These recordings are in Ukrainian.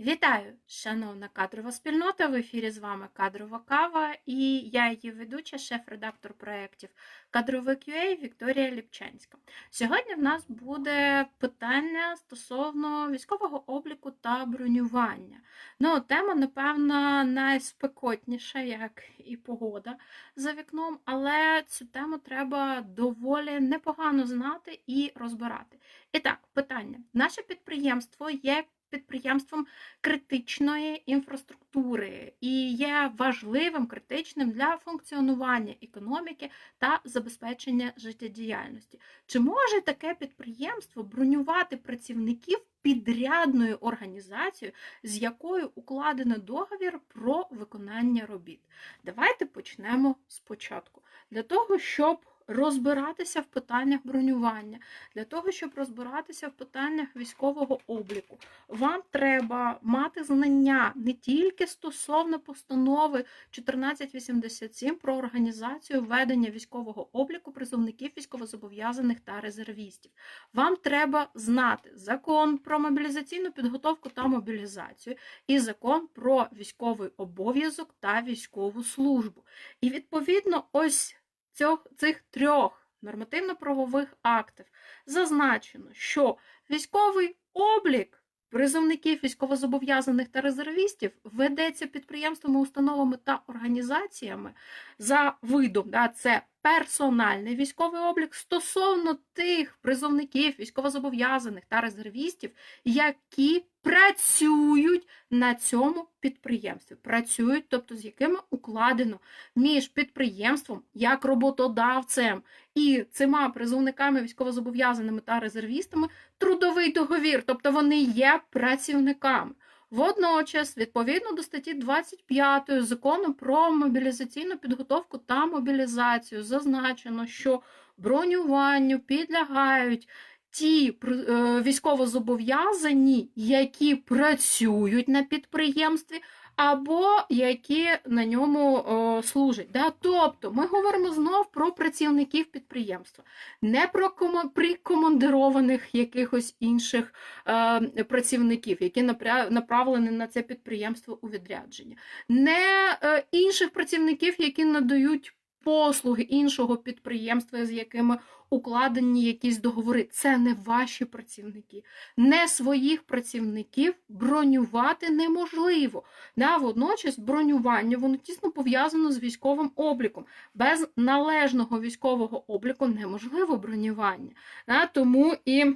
Вітаю, шановна кадрова спільнота. В ефірі з вами кадрова кава і я її ведуча, шеф-редактор проєктів Кадровий QA Вікторія Ліпчанська. Сьогодні в нас буде питання стосовно військового обліку та бронювання. Ну, тема, напевно, найспекотніша, як і погода за вікном, але цю тему треба доволі непогано знати і розбирати. І так, питання: наше підприємство є підприємством критичної інфраструктури і є важливим критичним для функціонування економіки та забезпечення життєдіяльності. Чи може таке підприємство бронювати працівників підрядною організацією, з якою укладено договір про виконання робіт? Давайте почнемо спочатку. Для того, щоб розбиратися в питаннях бронювання, для того, щоб розбиратися в питаннях військового обліку, вам треба мати знання не тільки стосовно постанови 1487 про організацію ведення військового обліку призовників військовозобов'язаних та резервістів. Вам треба знати закон про мобілізаційну підготовку та мобілізацію і закон про військовий обов'язок та військову службу. І відповідно, ось цьох, цих трьох нормативно-правових актів зазначено, що військовий облік призовників військовозобов'язаних та резервістів ведеться підприємствами, установами та організаціями за видом. Да, це персональний військовий облік стосовно тих призовників військовозобов'язаних та резервістів, які працюють на цьому підприємстві. Працюють, тобто з якими укладено між підприємством як роботодавцем і цими призовниками військовозобов'язаними та резервістами трудовий договір, тобто вони є працівниками. Водночас, відповідно до статті 25 закону про мобілізаційну підготовку та мобілізацію, зазначено, що бронюванню підлягають ті е, військовозобов'язані, які працюють на підприємстві. Або які на ньому о, служать. Да? Тобто ми говоримо знов про працівників підприємства, не про прикомандированих якихось інших е, працівників, які направлені на це підприємство у відрядження, не е, інших працівників, які надають послуги іншого підприємства, з якими укладені якісь договори. Це не ваші працівники. Не своїх працівників бронювати неможливо. Да, Водночас бронювання воно тісно пов'язано з військовим обліком. Без належного військового обліку неможливо бронювання. Да, Тому і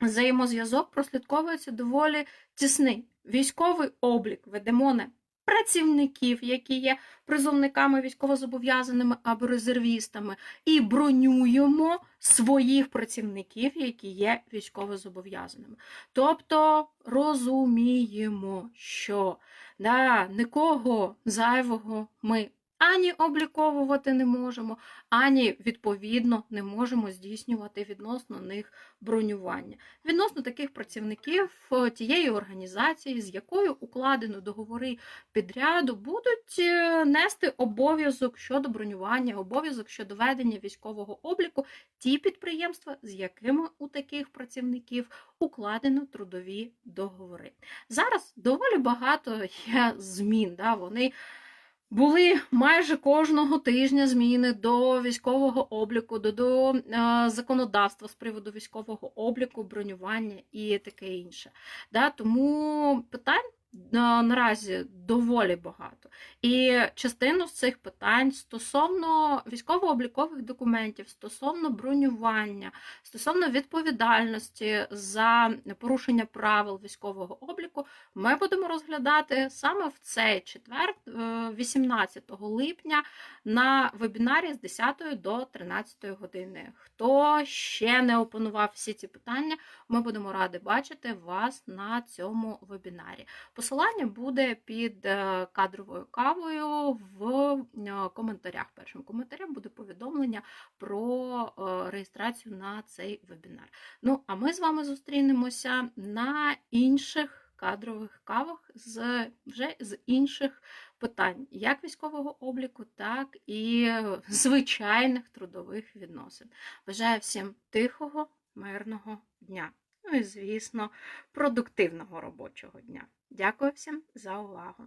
взаємозв'язок прослідковується доволі тісний. Військовий облік ведемо не працівників, які є призовниками військовозобов'язаними або резервістами, і бронюємо своїх працівників, які є військовозобов'язаними. Тобто розуміємо, що да, нікого зайвого ми ані обліковувати не можемо, ані, відповідно, не можемо здійснювати відносно них бронювання. Відносно таких працівників е, тієї організації, з якою укладено договори підряду, будуть е, нести обов'язок щодо бронювання, обов'язок щодо ведення військового обліку ті підприємства, з якими у таких працівників укладено трудові договори. Зараз доволі багато є змін. Да, вони були майже кожного тижня зміни до військового обліку, до, до е, законодавства з приводу військового обліку, бронювання і таке інше. Да? Тому питань наразі доволі багато. І частину з цих питань стосовно військово-облікових документів, стосовно бронювання, стосовно відповідальності за порушення правил військового обліку, ми будемо розглядати саме в цей четвер, 18 е, липня, на вебінарі з 10 до 13 години. Хто ще не опанував всі ці питання, ми будемо раді бачити вас на цьому вебінарі. Посилання буде під е, кадровою кавою в е, коментарях. Першим коментарем буде повідомлення про е, реєстрацію на цей вебінар. Ну, а ми з вами зустрінемося на інших кадрових кавах з вже з інших питань, як військового обліку, так і звичайних трудових відносин. Бажаю всім тихого, мирного дня! Ну і, звісно, продуктивного робочого дня. Дякую всім за увагу!